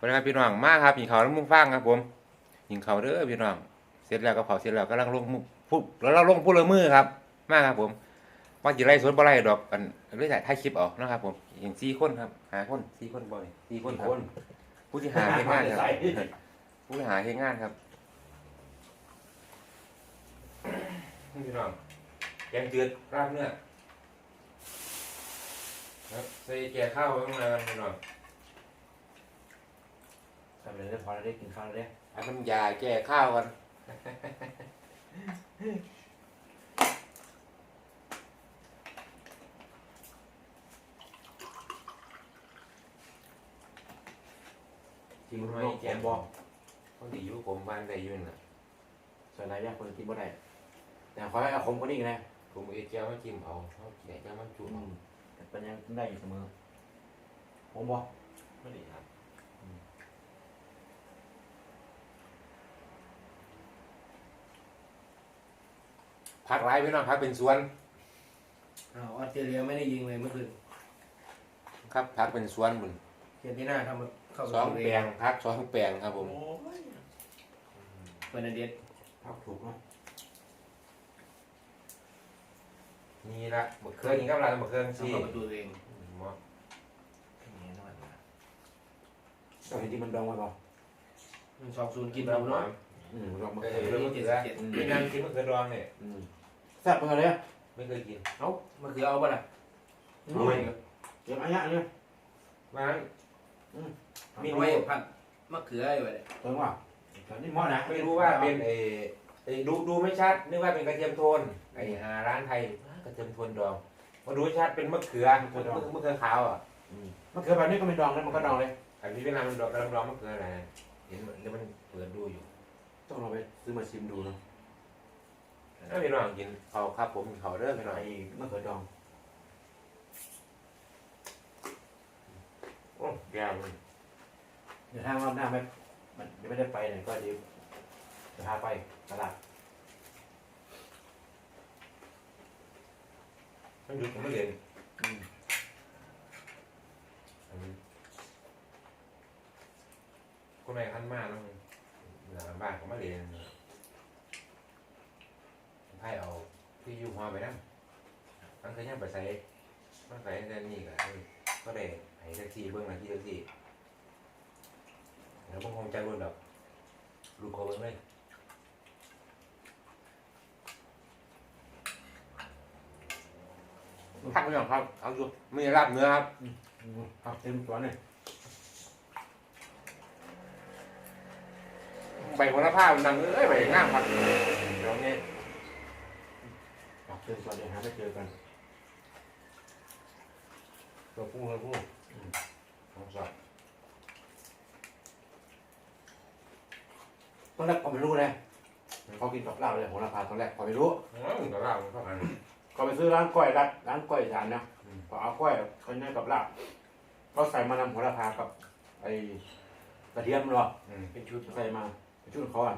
สวัสดีครับพี่น้องมาครับหิงเขาวน้ำมุงฟางครับ ผมหิงเขาวเด้อพี่น้องเสร็จแล้วก็เผาเสร็จแล้วก็ลังลงมุพูดแล้วเราลงพูดเลยมือครับ มาครับ ผมว่าจีไรสวนบ่ไรดอกกันเรื่อยๆถ่ายคลิปเออกนะครับ ผมอย่างสี่คนครับหาคนสี่คนบ่อยสี่คนครับผู้ที่หาเฮ็ดงานครับผู้ที่หาเฮ็ดงานครับพี่น้องแกงจืดราบเนื้อครับใส่แก่ข้าวไว้ข้างในกันพี่น้องทำเลยได้พอแล้วได้กินข้าวแล้วได้เอาน้ำยาแก้ข้าวกันกินมันไม่แกมบอกคนที่อยู่ผมบ้านใดอยู่น่ะส่วนไหนเนี่ยคนกินบ่ได้แต่ขอให้เอาคมกว่านี้อีกนะผมเอเจียวมาจิ้มเอาเขาแกะเจ้ามันจุ่มอืเอามแต่เป็นยังได้อยู่เสมอผมบอกไม่ดีครับ ผักไรพี่น้องครับเป็นสวนอ้าวออสเตรเลียไม่ได้ยิงเลยเมื่อคืนครับผักเป็นสวนบุญเคนที่หน้าทำมาเข้าสองแปลงผักสองแปลงครับผมเฟอร์นันเดสพักถูกเนาะนี่ละมะเขือนี่กับอะไรมะเขือทำซี่เข้าประตูตัวเองหมอแน่นอนนะตอนที่มันดองไว้บ่มันสองศูนย์กินเราเราหน่อเนาะยอืมลองมาเอเอออเรื่องมะเขือเป็นงานกินมะเขือดองเนี่ยอืมแซ่บเป็นไงเลยไม่เคยกินเอ้ามันคือเอาป่ะล่ะอืมเก็บอันเนี้ยอันเนี้ยมามีมีไว้ไว้ผัดมะเขืออะไรเนี่ยเติมว่าตอนนี้หม้อนะไม่รู้ว่าเป็นเออเออดูดูไม่ชัดนึกว่าเป็นกระเทียมโทนไอ้หาร้านไทยกระเทียมโทนดองมาดูชัดเป็นมะเขือมะเขือมะเขือขาวอะอืมมะเขือแบบนี้ก็ไม่ดองเลยมันก็ดองเลยอันนี้เวลามันดอกกำลังดองมะเขืออะไรเห็นมันเดี๋ยวมันเปิดดูอยู่ ต้องลองไปซื้อมาชิมดูเนาะ ถ้าพี่น้องกินเขาครับผมกินเขาเด้อพี่น้องไอ้มะเขือดองโอ้แก้วมันเดี๋ยวถ้ารอบหน้าไม่มันไม่ได้ไปไหนก็เดี๋ยวจะพาไปตลาดมันหยุดผมไม่เรียนอืมอันนี้คนไหนขั้นมากแล้วหลังบ้านเขาไม่เรียน ให้เอาที่อยู่หัวไปนั่งมันเคยย่างไปใส่มันใส่แต่นี่ก็ก็ได้ให้แท็กซี่เบื้องหน้าที่แท็กซี่แล้วผมคงใจรุ่นแบบลูกโคเบิ้งเลยพักไม่ยอมครับ เอาอยู่ไม่ได้รับเนื้อครับอืมครับเต็มตัวเนี่ยใบโหระพามันดังเอ้ยใบง่ามครับเดี๋ยวนี้ ครับเต็มตัวเดี๋ยวหาไม่เจอกันตัวผู้ตัวผู้ของสอบตอนแรกก็ไม่รู้เลยเขากินกับเหล้าเลยโหระพาตอนแรกก็ไม่รู้อืมกระลามันเข้ากันก็ไปซื้อร้านกล้วยร้านร้านกล้วยจานนะอืมก็เอากล้วยเขาเนี่ยกับเหล้าก็ใส่มานำโหระพากับไอ้กระเทียมหรออืมเป็นชุดใส่มาเป็นชุดของเขาอะ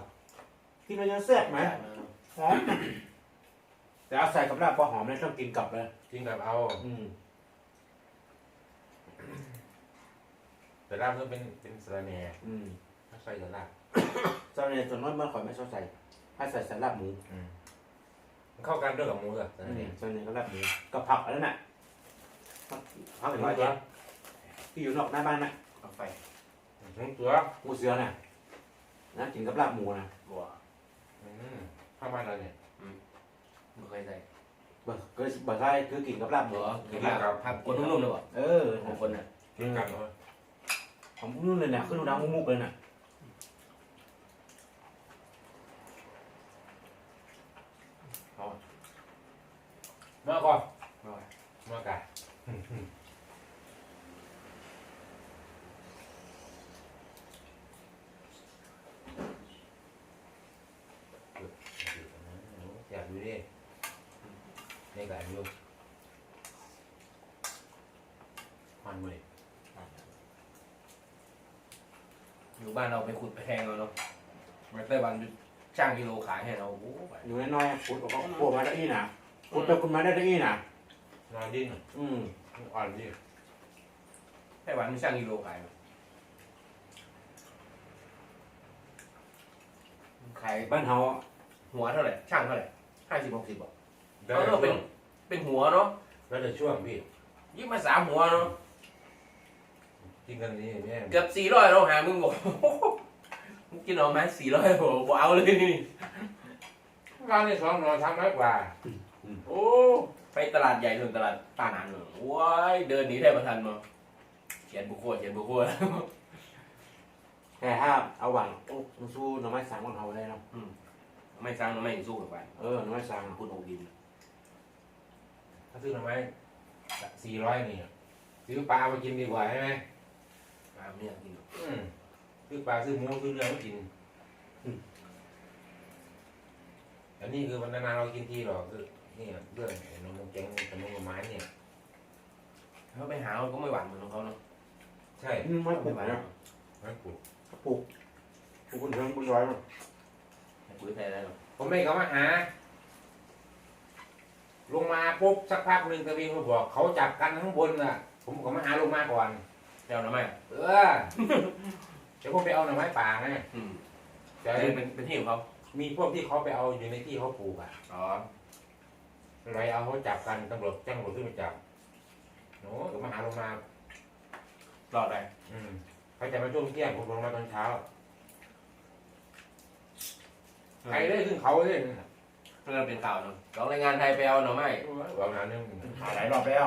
กินแล้วยังแซ่บไหมหอม แต่เอาใส่กับลาบพอหอมเลยต้องกินกับเลยจริงกับเอา อืมแต่ลาบก็เป็นเป็นสะระแหน่อืมถ้าใส่แต่ลาบตอนนี้ส่วนน้อยมันขอยไม่ชอบใส่ให้ใส่ใส่ลาบหมูอืมมันเข้ากันด้วยกับหมูเหรอสะอืระมแหน่ส่วนนี้ก็ลาบหมูกับผักอะไรน่ะผักผักอะไรเจ๊ที่อยู่นอกหน้าบ้านน่ะเอาไฟทั้งตัวหมูเสือน่ะนะกินกับลาบหมูนะบัวอืมข้าวบ้านเราเนี่ย ไม่เคยใส่เบิกเคยเบิกได้คือกินกับลาบหมูบัวกินแบบผักกดนุ่มๆเลยว่ะเออของคนน่ะกินกันเหรอผมนู่นเลยเนี่ยขึ้นน้ำมุกๆเลยน่ะ มันเลยอยู่บ้านเราไปขุดไปแทงเราเนาะมาไต้หวันจ้างกิโลขายให้เราโอ้โอยู่น้อยๆขุดออกก็พวกมาได้อีน่ะขุดไปคุณมาได้ได้อีน่ะ นานดิ้นอืมอ่อนดิไต้หวันมันจ้างกิโลขายขายบ้านเฮาหัวเท่าไหร่ช่างเท่าไหร่ห้าสิบหกสิบบอกเราเป็นเป็นหัวเนาะแล้วแต่ช่วงพี่ยิบมาสามหัวเนาะ กินกันนี่แม่เกือบสี่ร้อยเราหามึงบอกมึงกินเอาไหมสี่ร้อยบอกบอกเอาเลยนี่ร้านนี้สองร้อยสามร้อยกว่า โอ้ ไปตลาดใหญ่ถึงตลาดตาหนานเลยว้ายเดินหนีได้ประทันมาเขียนบุคคลเขียนบุคคลแต่ถ้าเอาหวังโอ้มันสู้หน่อไม้สังของเฮาได้เนาะไม่สร้างไม่สู้กับไปเออหน่อไม้สังคุณโอกิน ถ้าซื้อหน่อไม้สี่ร้อยนี่ซื้อปลามากินดีกว่าใช่ไหม มาไม่อยากกินอืมซื้อปลาซื้อหมูซื้อเนื้อมากินอันนี้คือวันนานๆเรากินทีหรอกคือนี่เรื่องไอ้นมแกงกับนมไม้เนี่ย เขาไปหาก็ไม่หวานเหมือนของเขาเนาะใช่อืมไม่ปลูกนะไม่ปลูกปลูกปลูกบนเชิงบนร้อยมันปุ๋ยไทยได้หรอผมไม่เขามาหา ลงมาปุ๊บสักพักหนึ่งตะวินเขาบอก เขาจับกันข้างบนน่ะ ผมก็มาหาลงมาก่อน เจ้าหน่อไม้เออ เดี๋ยวผมไปเอาหน่อไม้ป่าไงอืมแต่เป็นเป็นเป็นที่ของเขามีพวกที่เขาไปเอาอยู่ในที่เขาปลูกอะอ๋ออะไรเอาเขาจับกันตำรวจแจ้งตำรวจขึ้นมาจับโน้ก็มาหาลงมา รอดได้อืมเขาจะมาช่วงเที่ยงผมลงมาตอนเช้าใครได้ขึ้นเขาเลยเพื่อเป็นข่าวเนาะกองแรงงานไทยไปเอาหน่อไม้ บอกนานนึงหาหลายรอบแล้ว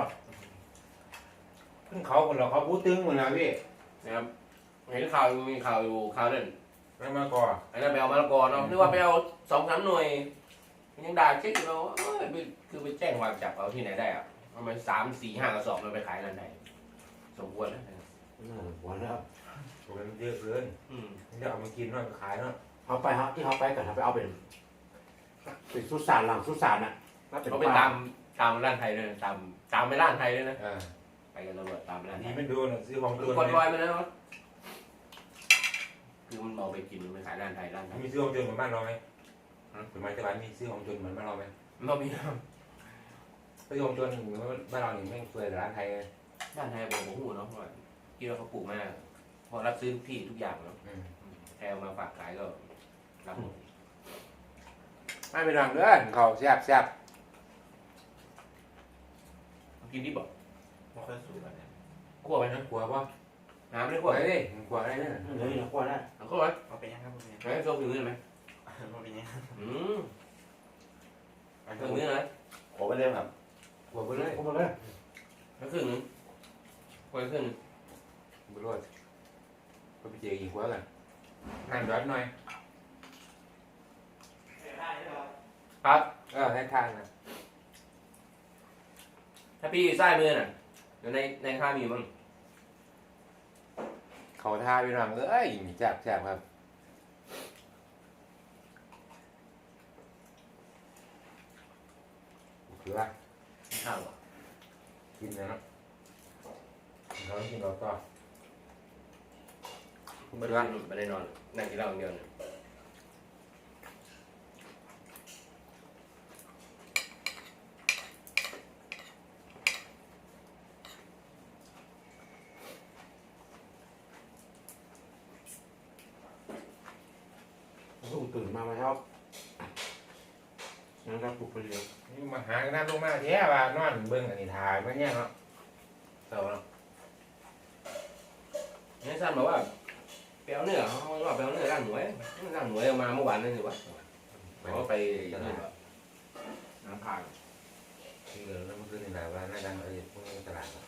ขึ้นเขาคนเราเขาพูดตึงหมดแล้วพี่นะครับเห็นข่าวมีข่าวอยู่ข่าวนั่นแล้วมาก่อนอันนั้นไปเอามะละกอเนาะนึกว่าไปเอาสองสามหน่วยมันยังด่าเช็คอยู่เราเอ้ยไปคือไปแจ้งความจับเอาที่ไหนได้อะประมาณสามสี่ห้ากระสอบมันไปขายนั่นไหนสมควรแล้วเออหัวแล้วผมมันเยอะเกินอืมจะเอามากินเนาะขายเนาะเขาไปครับที่เขาไปกันเขาไปเอาเป็นเป็นสุสานหลังสุสานน่ะแล้วเป็นเขาไปป่าตามตามร้านไทยเลยนะตามตามไปร้านไทยเลยนะ อ่า ไปกันตำรวจตามไปร้านไทนี่ยไม่ดูนะซื้อของคืตัอวคนลอยไปแล้วะคือมันเอาไปกินมันไปขายร้านไทยร้านไทยมีซื้อของจนเหมือนบ้านเราไหมสมัยตะวันมีซื้อของจนเหมือนบ้านเราไหมมันเอาไปซื้อของจนเหมือนบ้านเรานี่แม่งสวยแต่ร้านไทยร้านไทยบอกผมหูเนาะว่าคิดว่าเขาปลูกมากเพราะรับซื้อที่ทุกอย่างเนาะอืมแทเอามาฝากขายก็รับหมดไม่เป็นไรเด้อเขาแซ่บแซ่บกินที่บอก ไม่ค่อยสูงกันเนี่ยคั่วไปนะนะกลัวป่ะน้ำไม่ได้กคั่ลัววอะไรดิกลัวอะไรเนี่ยเฮ้ยนะกลัวได้เอาคั่วไว้เอาไปยังครับผมเนี่ยไหนโซ่ถึงเนื้อไหมเอาไปยังอืมถึงเนื้อนะขอไปเลยครับกลัวไปเลยเข้ามาเลยแล้วครึ่งหนึงคั่วครึ่งหนึงไปรวดก็ไปเจออีกกลัวกันนั่งย้อนหน่อยครับเออให้ทางนะถ้าพี่ไส้มือน่ะ เดี๋ยวในในข้ามีมั้งเขาท่าไปหลังเอ้ยแซ่บแซ่บครับคือว่าข้าวเหรอกินนะเนาะเรากินเราต่อไม่ได้นอนไม่ได้นอนนั่งกินเหล้าอย่างเดียวเนี่ย ลูกตื่นมาไหมครับงั้นก็ปลุกไปเร็วนี่มาหากันน้ำลงมาแท้ว่านอนเบิ่งอันนี้ถ่ายมาเนี่ยเนาะเศร้าเนาะนี่สั้นบอกว่าแปลวเนื้อเขาบอกแปลวเนื้อร้านหน่วยร้านหน่วยเอามาเมื่อวานนั่นสิวะเขาก็ไปนั่นเลยว่ะน้ำผ่าน ที่เหลือแล้วมันคือในหนาว่าน่าดังอะไรพวกนี้ตลาดเนาะ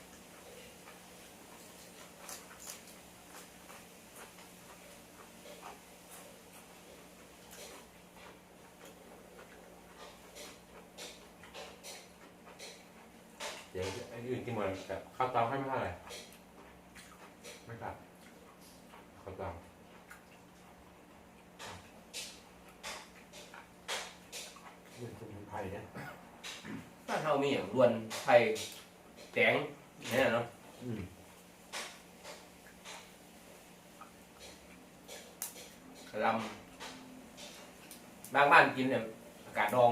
เดี๋ยวไอ้อื่นกินหมดแต่ข้าวตองให้ไม่เท่าไหร่ไม่ครับข้าวตองเป็นสมุนไพรเนี่ยถ้าเท่ามีอย่างรวนไทยแตงเนี่ยเนาะอืมลำบางบ้านกินเนี่ยอากาศดอง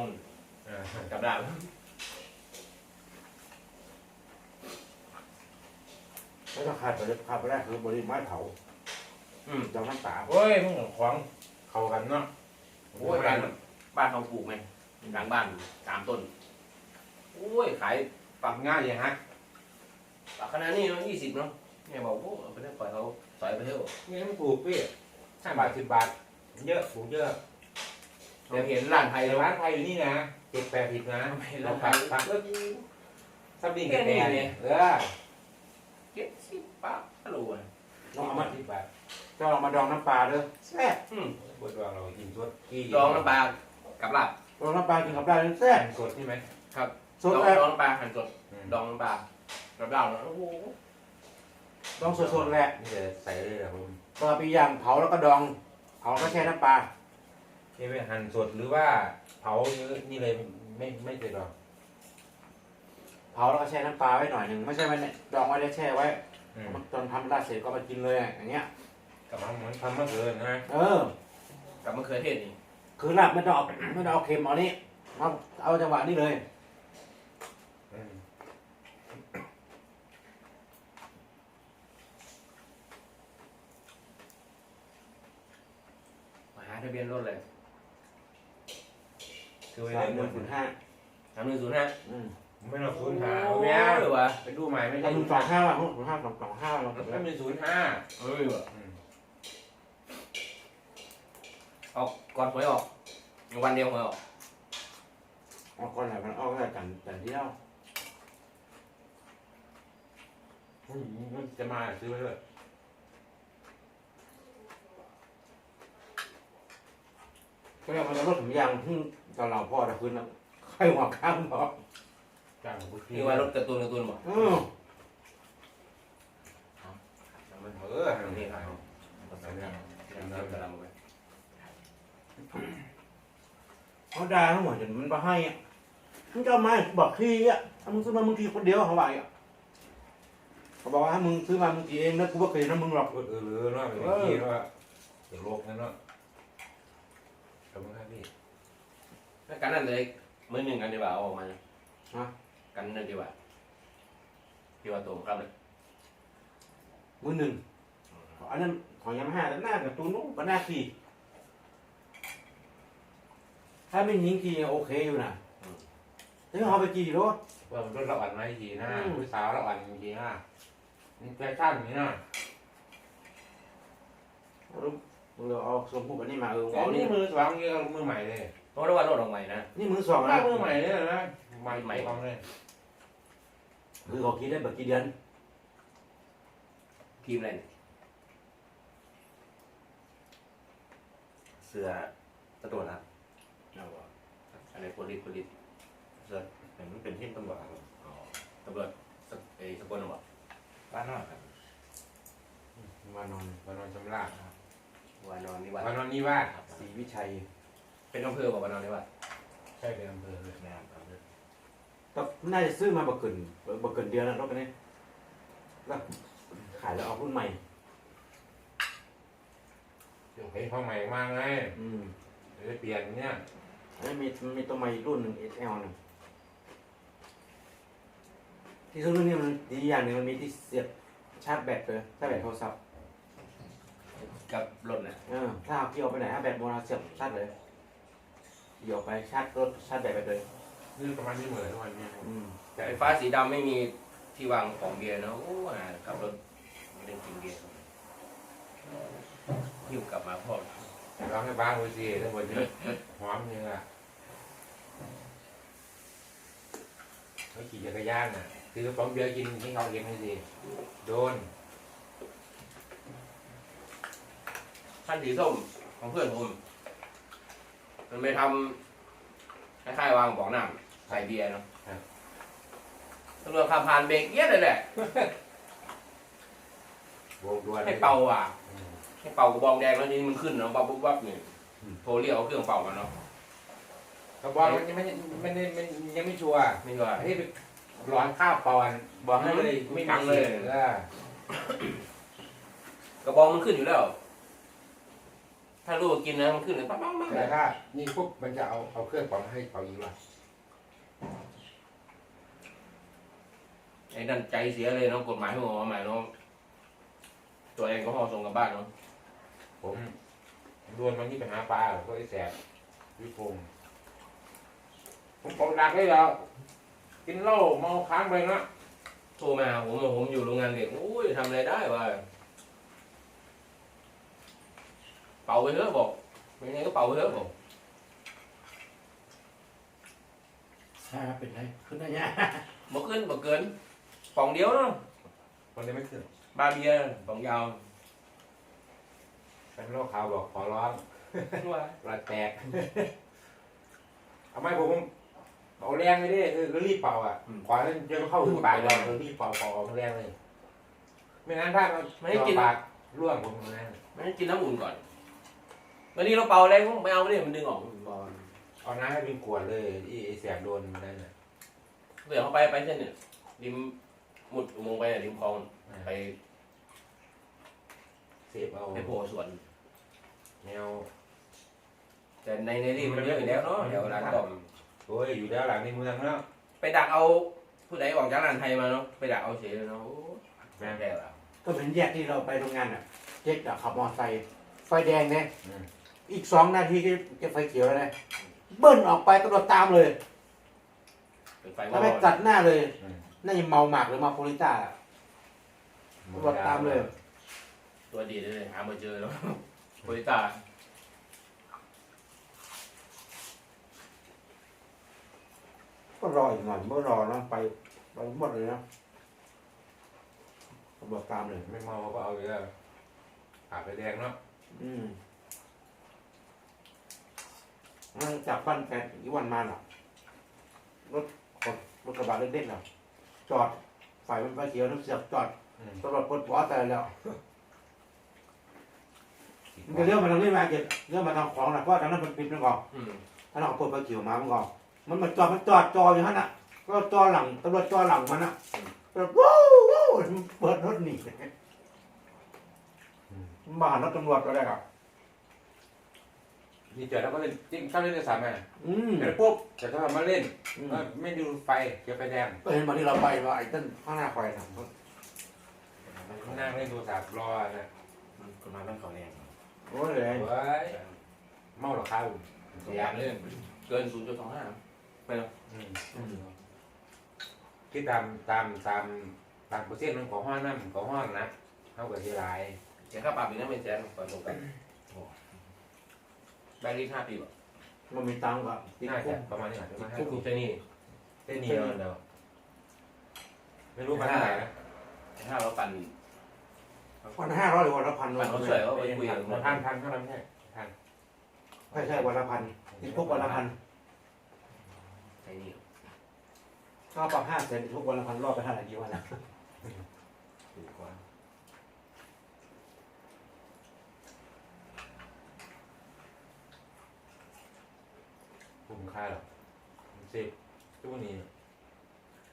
อ่ากับดาบ แล้วก็ขาดไปเลยขาดไปแรกคือบริไม้เผาอืมเจ้าน้ำตาโอ้ยมึงของเขากันเนาะโอ้ยบ้านบ้านเขาปลูกไหมหลังบ้านสามต้นโอ้ยขายปรับง่ายอย่างฮะปากขนาดนี้เนาะยี่สิบเนาะเนี่ยบอกโอ้เอาไปเถอะปล่อยเขาสอยไปเถอะนี่มันถูกพี่ห้าบาทสิบบาท เยอะถูกเยอะเราเห็นร้านไทยแต่แล้วร้านไทยอยู่นี่นะเจ็ดแปดสิบนะเห็นเราร้านไทปัยกปักเออซับดิ้งแค่แก่นี้ๆเนี่เนี่ยยเออ เจ็ดสิบบาทฮัลโหลอะลองเอามาสิบบาทเจ้าลองมาดองน้ำปลาเด้อแซ่บอืมบดดองเรากินสดกี่ดองน้ำปลากับลาบดองน้ำปลากินกับได้แซ่บสดใช่ไหมสดดองเลยดองน้ำปลาหั่นสดอืมดองน้ำปลากับลาบเนาะโอ้โหดองสดๆแหละนี่จะใส่เลยเหรอผมปลาปีย่างเผาแล้วก็ดองเผาแล้วก็แช่น้ำปลานี่ไปหั่นสดหรือว่าเผานี่เลยไม่ไม่ใส่ดอง เผาแล้วก็แช่น้ำปลาไว้หน่อยหนึ่งไม่ใช่ว่าเนี่ยดองไว้แล้วแช่ไว้อืมตอนทำราดเสร็จก็มากินเลยอย่างเงี้ยกับมันเหมือนทำมะเขือนะ เออ กับมะเขือเทศนี่คือลาบไม่ต้องเอาไม่ต้องเอาเค็มเอานี่เอาเอาจังหวะนี้เลยอืมมาหาทะเบียนรถเลยคือไปสามเล่นหนึ่งศูนย์ห้าสามหนึ่งศูนย์ห้าอืม ไม่ต้องศูนย์หาโอ้แม่ยเหรอวะไปดูใหม่ไม่สาใช่มหนึ่งสองห้าว่ะศูนย์ห้าสองสองห้าเราไม่เป็นศูนย์ห้าเอ้ยเหรออืมออกก่อนหวยออกวันเดียวหวยออกเอาคนไหนมันเอาแต่กันแต่เดียวอืมมันจะมาซื้อไว้เลยก็ยังมันจะรถถุงยางที่ตอนเราพ่อตะคืนแล้วใครหัวข้ามบอก จ้างบุตรนี่ว่ารถการ์ตูนการ์ตูนบอกอืมมันเออหันนี่ครับเดี๋ยวเราจะทำไปเขาด่าทั้งหมดจนมันมาให้อะมึงจะเอามาบอกที่อะถ้ามึงซื้อมามึงทีคนเดียวเขาว่าอย่างเงี้ยเขาบอกว่าถ้ามึงซื้อมามึงทีเองแล้วกูก็เคยนะมึงหรอกเออเออเออเนาะเป็นที่เนาะเดี๋ยวโลกนั่นเนาะขอบคุณครับพี่ แล้วกันนั่นเลยมือหนึ่งกันดีกว่าเอาออกมาฮะ กันนั่นดีกว่าพี่ว่าตัวครับเลยมือหนึ่งอันนั้นของยามาฮ่าแต่หน้ากับตูนนู้นก็หน้าสี่ถ้าไม่ยิงทีโอเคอยู่นะแต่ถ้าเอาไปกี่รถว่ามันรถเราอ่อนไหมทีหน้าอืมผู้สาวเราอ่อนทีหน้านี่แฟชั่นนี่นะเราเอาสมมุติอันนี้มาเอออ๋อเอานี่นี่มือสองนี่มือใหม่เลยเพราะว่ารถออกใหม่นะ นี่มือสองหน้านะมือใหม่เลยนะ ใหม่ใหม่ของเลยคือเขาคิดได้แบบกี่เดือนทีมอะไรเนี่ยเสือตำรวจครับอะไรโพลิสโพลิสเสือเห็นมันเป็นที่ตำรวจครับตำรวจสกเอ้ยสกลบอกบ้านนอกครับมานอนวันนอนชำระวานอนนี่ว่าวันนอนนี่ว่าศรีวิชัย เป็นอำเภอบอกวานอนนี่ว่าใช่เป็นอำเภอเลยแม่ครับ ก็น่าจะซื้อมาบักเกินบักเกินเดือนแล้วรถคันนี้แล้วขายแล้วเอารุ่นใหม่เดี๋ยวเห็นของใหม่มากไงอืมเดี๋ยวจะเปลี่ยนเนี่ยอันนี้มีมีตัวใหม่อีกรุ่นหนึ่ง SL หนึ่งที่ซื้อรุ่นนี้มันดีอย่างหนึ่งมันมีที่เสียบชาร์จแบตเลยชาร์จแบตโทรศัพท์กับรถน่ะเออถ้าเอาที่เอาไปไหนถ้าแบตโมนาเสียบชาร์จเลยเดี๋ยวไปชาร์จรถชาร์จแบตไปเลย นี่ประมาณนี้เหมือนทุกวันนี้อืมแต่ไฟฟ้าสีดำไม่มีที่วางของเบียร์เนาะโอ้ยกับรถไม่ได้กินเบียร์หิ้วกลับมาพ่อร้องให้บ้างดูสิทั้งหมดนี้หอมจริงอะเขาขี่จักรยานน่ะคือกระป๋องเบียร์กินที่เขาเลี้ยงให้สิโดนท่านสีส้มของเพื่อนผมมันไปทำคล้ายๆวางบอกน้ำ ใส่เบียร์เนาะตำรวจขับผ่านเบรกเอียดเลยแหละโบกดวนให้เป่าอะอืมให้เป่ากระบองแดงแล้วนี่มันขึ้นเนาะปั๊บปุ๊บปั๊บนี่อืมโทรเรียกเอาเครื่องเป่ามาเนาะกระบอกมันยังไม่ไม่ได้ไม่ยังไม่ชัวร์ไม่ก็อันนี้เป็นร้อนข้าวปอนบอกให้เลยไม่มีเสียงเออกระบองมันขึ้นอยู่แล้ว ถ้าลูกกินนะมันขึ้นเลยปั๊บปั๊บปั๊บแต่ถ้านี่ปุ๊บมันจะเอาเอาเครื่องปอนให้เป่าอีกว่ะ ไอ้ นั่นใจเสียเลยเนาะกฎหมายเพิ่งออกมาใหม่เนาะตัวเองก็พอส่งกลับบ้านเนาะผมโดนวันนี้ไปหาปลาก็ไอ้แสบพี่พงษ์ผมบอกดักเลยแล้วกินเหล้าเมาค้างไปนะโทรมาผมผมอยู่โรงงานเหล็กโอ้ยทำอะไรได้วะเป่าไปเถอะบอกเป็นไงก็เป่าไปเถอะบอกใช่ครับเป็นไรขึ้นได้ยังบ่ขึ้นบ่เกิน ป่องเดียวเนาะมันเลยไม่ขึ้นบาเบียร์ป่องยาวเป็นโรคข่าวบอกขอร้องว่าระแตก เอาไม่ผมเอาแรงเลยดิคือรีบเป่าอะขวาเจะเข้าถึงปากเลยรีบเป่าเป่าเอาแรงเลย ไม่งั้นถ้ามันไม่ให้กินปากร่วงผมนะไม่ให้กินน้ำอุ่นก่อนวันนี้เราเป่าอะไรไม่เอาเนี่ยมันดึงออกบอลเอาน้ำให้เป็นขวดเลยอีไอ้เสียบโดนนั่นน่ะเดี๋ยวเขาไปไปเส้นเนี่ยริม มุดอุโมงค์ไปเนี่ยริมคลองไปเสียบเอาไปโผล่สวน แนวแต่ในในนี่มันเยอะอยู่แล้วเนาะเดี๋ยวร้านต้มโอ้ยอยู่ด้านหลังในเมืองแล้วไปดักเอาผู้ใดออกจากร้านไทยมาเนาะไปดักเอาเฉยเลยเนาะโอ้แม่งแย่แล้วก็เหมือนแยกที่เราไปโรงงานอะเจ๊กอะขับมอเตอร์ไซค์ไฟแดงเนี่ยอืมอีกสองนาทีก็จะไฟเขียวแล้วนะเบิ้ลออกไปตำรวจตามเลยเป็นไฟแล้วไปตัดหน้าเลยอืม น่าจะเมาหมากหรือเมาโพลิต้าอะตำรวจตามเลย ตัวดีเลยหามาเจอแล้วโปริต้าก็รออีกหน่อยเมื่อรอแล้วไปไปหมดเลยนะตำรวจตามเลย ไม่เมาก็เอาอยู่แล้วขาไปแดงเนาะอืมนั่งจากบ้านแฟนอีกวันมาหรอรถรถรถกระบะเล็กๆน่ะ จอดไฟมันไฟเขียวน้ำเสียบจอดอืมตำรวจปลดหัวแต่แล้วมันจะเลี้ยวมาทางนี้มาเก็บเลี้ยวมาทางของนะเพราะทางนั้นมันปิดมันก่อนอืมถ้าเราเอาปลดไฟเขียวมามันก่อนมันมาจอดมันจอดจออยู่ฮะน่ะ ก็จอหลังตำรวจจอหลังมันอะแบบว้าวว้าวมันเปิดรถหนีมาหารถตำรวจก็ได้ครับ นี่เจอแล้วก็เล่นจริงเข้าเล่นในสามแม่อืม แล้วปุ๊บแต่ถ้ามาเล่นอืม ก็ไม่ดูไฟเกี่ยวไฟแดงก็เห็นวันที่เราไปว่าไอ้ต้นข้างหน้าไฟน่ะมันนั่งเล่นโทรศัพท์รอนะคนมาบ้านเขาแรงโอ้ยเลยเฮ้ยเมาหรอครับเสียเรื่องเกินศูนย์จุดสองห้าไปแล้วอืม คิดตามตามตามตามเปอร์เซ็นต์ของห้องน้ำของห้องนะเท่ากับที่ไรเสียค่าปรับอีกนะเป็นแสนก่อนตรงกันโอ้ แบงค์นี้ห้าปีป่ะมันมีตังค์กับติดน่าคุจะกประมาณนี้อาจจะมาให้คุกคุกเจนี่เส้นนี้เดียวเดียวไม่รู้มาเท่าไหร่นะถ้าเราปั่นวันละห้าร้อยหรือวันละพันปั่นเขาสวยเขาไปคุยกับพันพันเท่านั้นใช่พันไม่ใช่วันละพันติดคุกวันละพันไอ้นี่ ก็ปรับห้าแสนติดคุกวันละพันรอบไปเท่าไหร่กี่วันละ ถูกกว่า คุ้มค่าหรอกสิบทุกนี้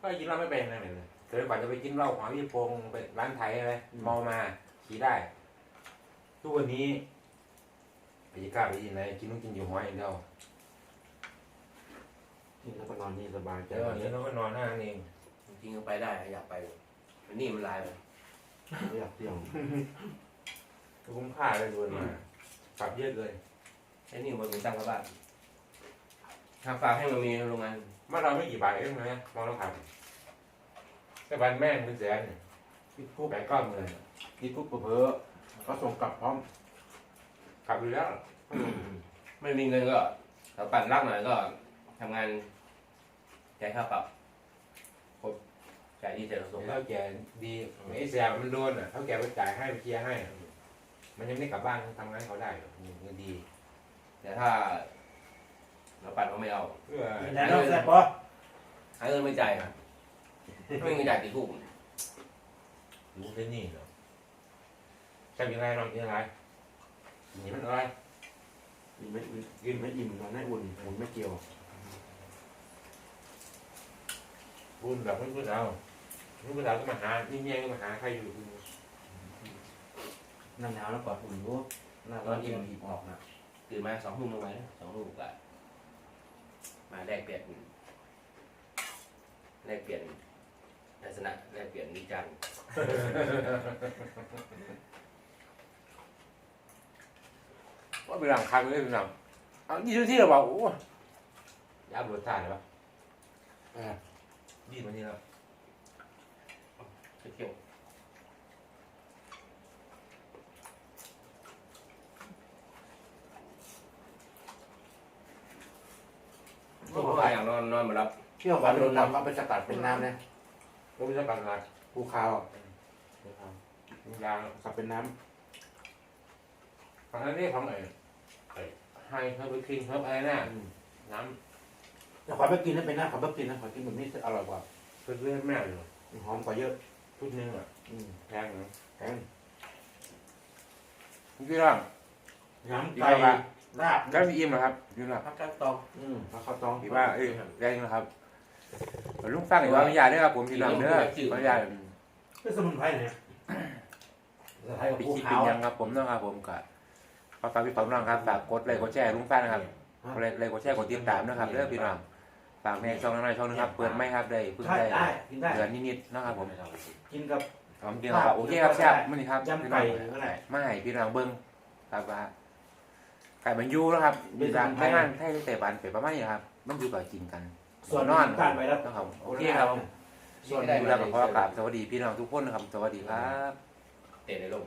ก็กินเหล้าไม่เป็นอะไรเลยเคยกว่าจะไปกินเหล้าของพี่พงษ์ไปร้านไทยอะไรเมามาขี่ได้ ทุกวันนี้ไปกล้าไปกินอะไรกินต้องกินอยู่ห้อยอย่างเดียวนี่แล้วก็นอนนี่สบายใจแต่วันนี้เราก็นอนหน้าเองจริงๆก็ไปได้อยากไปแต่นี่มันลายไปไม่อยากเที่ยวคุ้มค่าเลยโดนมาปรับเยอะเลยไอ้นี่มันมีตั้งกับบ้าน ทางฝากให้มันมีโรงงานเมื่อเราไม่กี่ใบเองนะมองเราทำแต่วันแม่งเป็นแสนติดคุกแปดก้อนเลยติดคุกเพ้อๆก็ส่งกลับพร้อมขับอยู่แล้วไม่มีเงินก็ถ้าปั่นรักหน่อยก็ทำงานจ่ายค่าปรับครบจ่ายที่เสร็จแล้วส่งเท่าแก่ดีไอ้แสบมันโดนอะเท่าแก่ไปจ่ายให้ไปเคลียร์ให้ มันยังไม่กลับบ้านทำงานเขาได้เงินดี แต่ถ้า เราปั่นก็ไม่เอาเพื่อไม่ได้แล้วแซ่บปะหาเงินไม่จ่ายครับไม่มีเงินจ่ายติดคุกรู้แค่นี้เหรอใช่ยังไงลองยังไงนี่มันอะไรกินไม่อิ่มกินไม่อิ่มนอนไม่อุ่นอุ่นไม่เกี่ยวบุญแบบไม่พูดเอาไม่พูดเอาก็มาหานี่เมียก็มาหาใครอยู่หน้าหนาวแล้วกอดอุ่นรู้หน้าร้อนอิ่มอิ่มออกนะตื่นมาสองทุ่มลงไปนะสองทุ่มกว่า มาแลกเปลี่ยนแลกเปลี่ยนทัศนะแลกเปลี่ยนวิจารณ์ว่าเป็นหลังคันเลยเป็นหลังเอายี่สิบที่เราบอกโอ้ยาบรสชาติเลยปะดีมันนี่แล้วเที่ยวพวกใครอย่าง นอนนอนมารับเที่ยวกันโดนน้ำเอาไปสกัดเป็นน้ำเนี่ยก็ไม่ใช่ปัญหาภูเขาอะยางสกัดเป็นน้ฝั่งนั้นนี่ของไอ้ไอ้ไฮเฮิร์บคิงเฮิร์บอะไรน่ะำอืมน้แต่ขอไปกินนะเป็นน้ำขอไปกินนะขอกินแบบนี้อร่อยกว่าำเลือดแม่อยู่หอมกว่าเยอะชุดนึงอะอืมแพงนะแพงพี่ร่างน้ำไก่ ลาบก็มีอิ่มเหรอครับพี่ร่างพักกันตองอืมแล้วข้าวตองพี่ว่าเอ้ยแรงนะครับลุงฟังอีกว่าไม่ยาด้วยครับผมพี่ร่างเด้อไม่ยาเป็นสมุนไพรเนี่ยสมุนไพรกับปีภูคิดเขาเป็นยังครับผมนะครับผมก็ขอฝากพี่ฝากน้องครับฝากกดไลค์กดแชร์ลุงฟังนะครับกดไลค์ไลค์กดแชร์กดติดตามนะครับเด้อพี่น้องฝากในช่องน้อยๆช่องนึงครับเปิดไม่ครับได้เพิ่งใช่ได้ได้กินได้เดือนนิดๆนะครับผมกินกับหอมเดียวครับโอเคครับแซ่บมื้อนี้ครับยำไก่ก็ได้ไม่ให้พี่น้องเบิ้งครับว่า ไก่มันอยู่แล้วครับเป็มีนการสมุนไพรไม่งานไทยแต่บันเป็นประมาณนี้ครับมันอยู่กับกินกันส่วนนอนการไปแล้วนะครับโอเคครับผมส่วนดูแลกับพ่อกราบสวัสดีพี่น้องทุกคนนะครับสวัสดีครับ เตะในลม